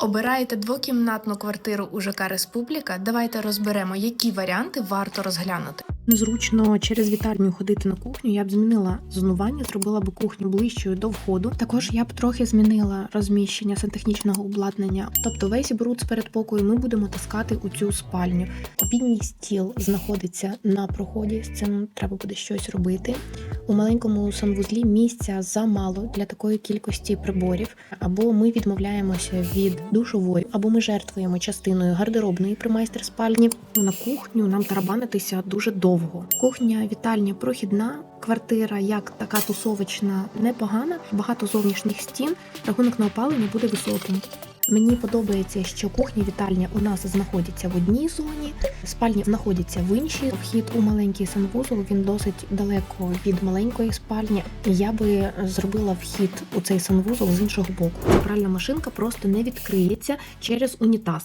Обираєте двокімнатну квартиру у ЖК Республіка. Давайте розберемо, які варіанти варто розглянути. Незручно через вітальню ходити на кухню. Я б змінила зонування, зробила б кухню ближчою до входу. Також я б трохи змінила розміщення сантехнічного обладнання. Тобто весь бруд з передпокою ми будемо таскати у цю спальню. Обідній стіл знаходиться на проході. З цим треба буде щось робити. У маленькому санвузлі місця замало для такої кількості приборів. Або ми відмовляємося від душової, або ми жертвуємо частиною гардеробної при майстер-спальні. На кухню нам тарабанитися дуже довго. Кухня, вітальня прохідна. Квартира як така тусовочна непогана, багато зовнішніх стін. Рахунок на опалення буде високим. Мені подобається, що кухня вітальня у нас знаходяться в одній зоні, спальні знаходяться в іншій. Вхід у маленький санвузол він досить далеко від маленької спальні. Я би зробила вхід у цей санвузол з іншого боку. Пральна машинка просто не відкриється через унітаз.